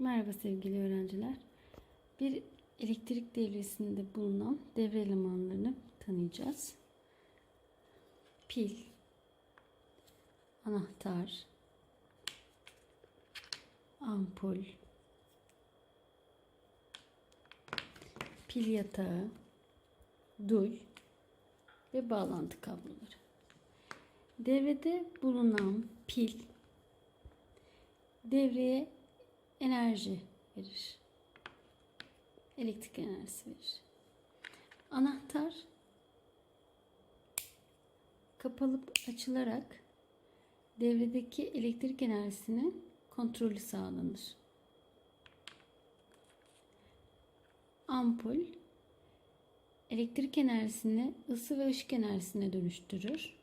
Merhaba sevgili öğrenciler. Bir elektrik devresinde bulunan devre elemanlarını tanıyacağız. Pil, anahtar, ampul, pil yatağı, duy ve bağlantı kabloları. Devrede bulunan pil devreye enerji verir. Elektrik enerjisi verir. Anahtar kapalıp açılarak devredeki elektrik enerjisinin kontrolü sağlanır. Ampul elektrik enerjisini ısı ve ışık enerjisine dönüştürür.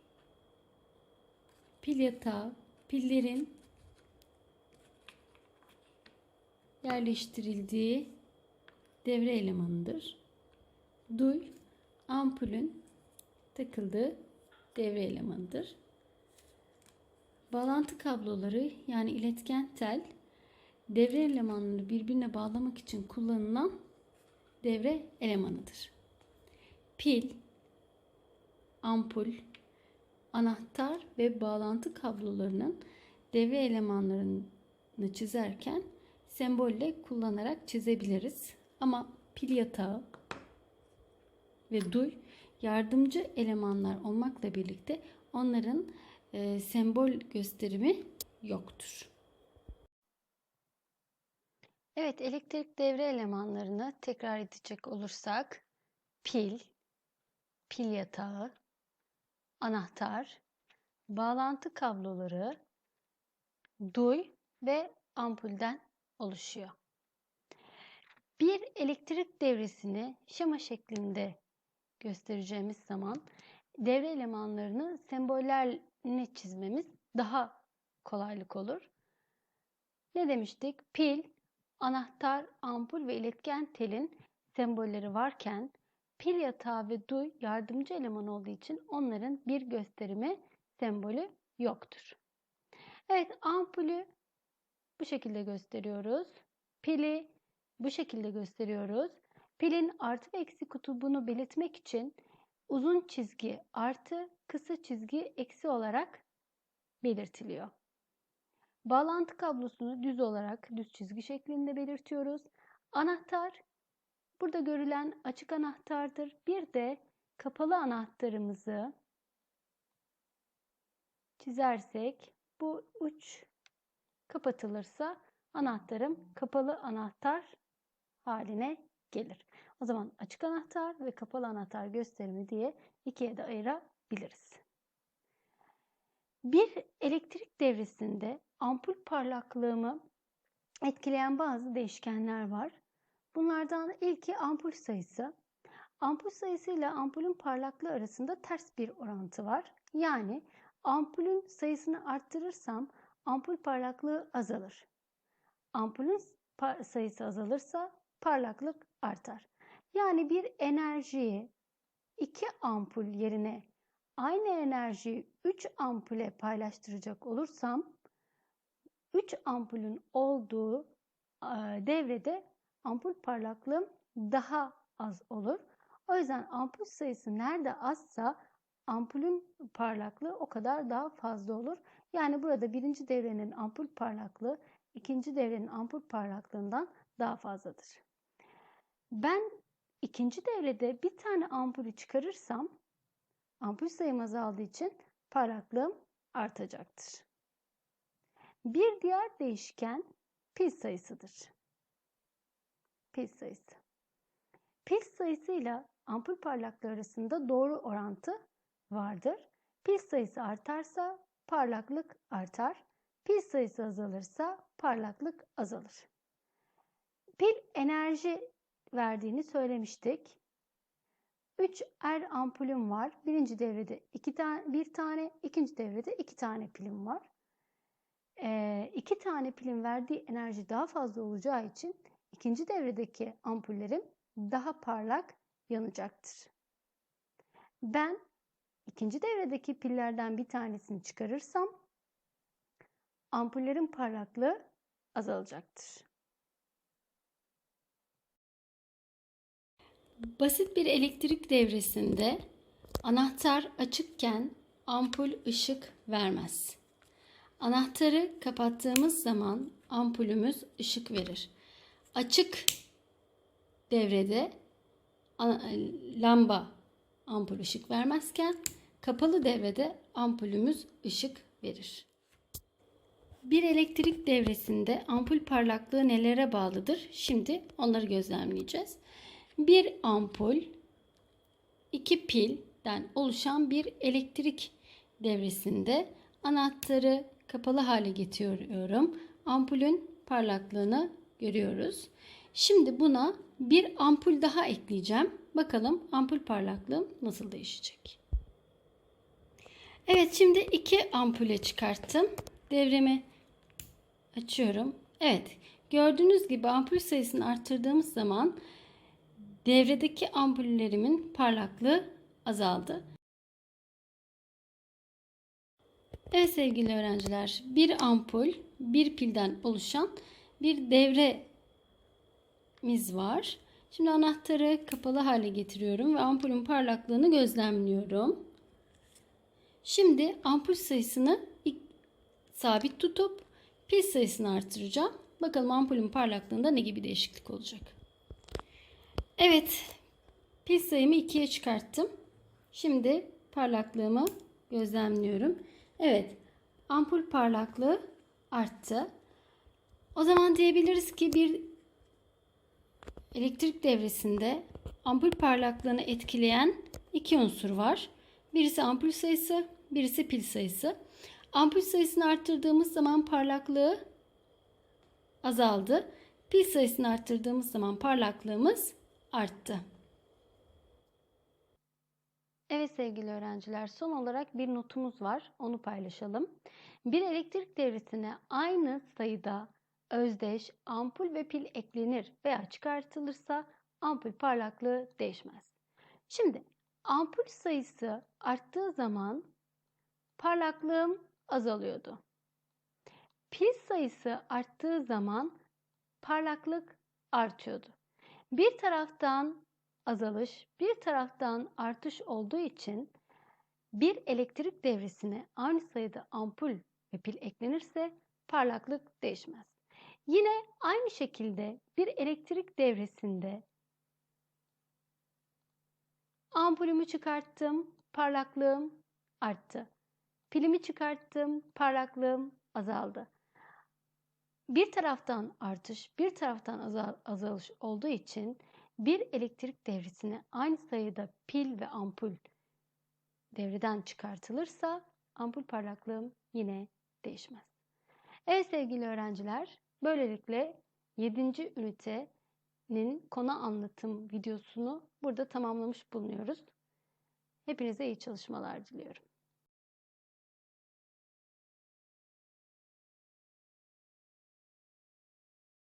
Pil yatağı pillerin yerleştirildiği devre elemanıdır. Duy ampulün takıldığı devre elemanıdır. Bağlantı kabloları yani iletken tel devre elemanları birbirine bağlamak için kullanılan devre elemanıdır. Pil, ampul, anahtar ve bağlantı kablolarının devre elemanlarını çizerken sembolle kullanarak çizebiliriz. Ama pil yatağı ve duy yardımcı elemanlar olmakla birlikte onların e, sembol gösterimi yoktur. Evet, elektrik devre elemanlarını tekrar edecek olursak pil, pil yatağı, anahtar, bağlantı kabloları, duy ve ampulden oluşuyor. Bir elektrik devresini şema şeklinde göstereceğimiz zaman devre elemanlarını sembollerini çizmemiz daha kolaylık olur. Ne demiştik? Pil, anahtar, ampul ve iletken telin sembolleri varken pil yatağı ve duy yardımcı eleman olduğu için onların bir gösterimi sembolü yoktur. Evet ampulü bu şekilde gösteriyoruz. Pili bu şekilde gösteriyoruz. Pilin artı ve eksi kutubunu belirtmek için uzun çizgi artı, kısa çizgi eksi olarak belirtiliyor. Bağlantı kablosunu düz olarak düz çizgi şeklinde belirtiyoruz. Anahtar burada görülen açık anahtardır. Bir de kapalı anahtarımızı çizersek bu uç kapatılırsa anahtarım kapalı anahtar haline gelir. O zaman açık anahtar ve kapalı anahtar gösterimi diye ikiye de ayırabiliriz. Bir elektrik devresinde ampul parlaklığımı etkileyen bazı değişkenler var. Bunlardan ilki ampul sayısı. Ampul sayısı ile ampulün parlaklığı arasında ters bir orantı var. Yani ampulün sayısını arttırırsam ampul parlaklığı azalır. Ampulün sayısı azalırsa parlaklık artar. Yani bir enerjiyi iki ampul yerine aynı enerjiyi 3 ampule paylaştıracak olursam 3 ampulün olduğu devrede ampul parlaklığım daha az olur. O yüzden ampul sayısı nerede azsa ampulün parlaklığı o kadar daha fazla olur. Yani burada birinci devrenin ampul parlaklığı ikinci devrenin ampul parlaklığından daha fazladır. Ben ikinci devrede bir tane ampulü çıkarırsam ampul sayım azaldığı için parlaklığım artacaktır. Bir diğer değişken pil sayısıdır. Pil sayısı. Pil sayısıyla ampul parlaklığı arasında doğru orantı vardır. Pil sayısı artarsa parlaklık artar. Pil sayısı azalırsa parlaklık azalır. Pil enerji verdiğini söylemiştik. 3 er ampulüm var. Birinci devrede iki tane, bir tane, ikinci devrede iki tane pilim var. Ee, iki tane pilin verdiği enerji daha fazla olacağı için ikinci devredeki ampullerim daha parlak yanacaktır. Ben İkinci devredeki pillerden bir tanesini çıkarırsam ampullerin parlaklığı azalacaktır. Basit bir elektrik devresinde anahtar açıkken ampul ışık vermez. Anahtarı kapattığımız zaman ampulümüz ışık verir. Açık devrede lamba ampul ışık vermezken kapalı devrede ampulümüz ışık verir. Bir elektrik devresinde ampul parlaklığı nelere bağlıdır? Şimdi onları gözlemleyeceğiz. Bir ampul, iki pilden oluşan bir elektrik devresinde anahtarı kapalı hale getiriyorum. Ampulün parlaklığını görüyoruz. Şimdi buna bir ampul daha ekleyeceğim. Bakalım ampul parlaklığım nasıl değişecek. Evet şimdi iki ampule çıkarttım. Devremi açıyorum. Evet gördüğünüz gibi ampul sayısını arttırdığımız zaman devredeki ampullerimin parlaklığı azaldı. Evet sevgili öğrenciler bir ampul bir pilden oluşan bir devremiz var. Şimdi anahtarı kapalı hale getiriyorum ve ampulün parlaklığını gözlemliyorum. Şimdi ampul sayısını sabit tutup pil sayısını artıracağım. Bakalım ampulün parlaklığında ne gibi değişiklik olacak. Evet. Pil sayımı 2'ye çıkarttım. Şimdi parlaklığımı gözlemliyorum. Evet. Ampul parlaklığı arttı. O zaman diyebiliriz ki bir elektrik devresinde ampul parlaklığını etkileyen iki unsur var. Birisi ampul sayısı, birisi pil sayısı. Ampul sayısını arttırdığımız zaman parlaklığı azaldı. Pil sayısını arttırdığımız zaman parlaklığımız arttı. Evet sevgili öğrenciler son olarak bir notumuz var. Onu paylaşalım. Bir elektrik devresine aynı sayıda özdeş ampul ve pil eklenir veya çıkartılırsa ampul parlaklığı değişmez. Şimdi ampul sayısı arttığı zaman parlaklığım azalıyordu. Pil sayısı arttığı zaman parlaklık artıyordu. Bir taraftan azalış, bir taraftan artış olduğu için bir elektrik devresine aynı sayıda ampul ve pil eklenirse parlaklık değişmez. Yine aynı şekilde bir elektrik devresinde ampulümü çıkarttım, parlaklığım arttı. Pilimi çıkarttım, parlaklığım azaldı. Bir taraftan artış, bir taraftan azal, azalış olduğu için bir elektrik devresine aynı sayıda pil ve ampul devreden çıkartılırsa ampul parlaklığım yine değişmez. Evet sevgili öğrenciler, böylelikle 7. ünitenin konu anlatım videosunu burada tamamlamış bulunuyoruz. Hepinize iyi çalışmalar diliyorum.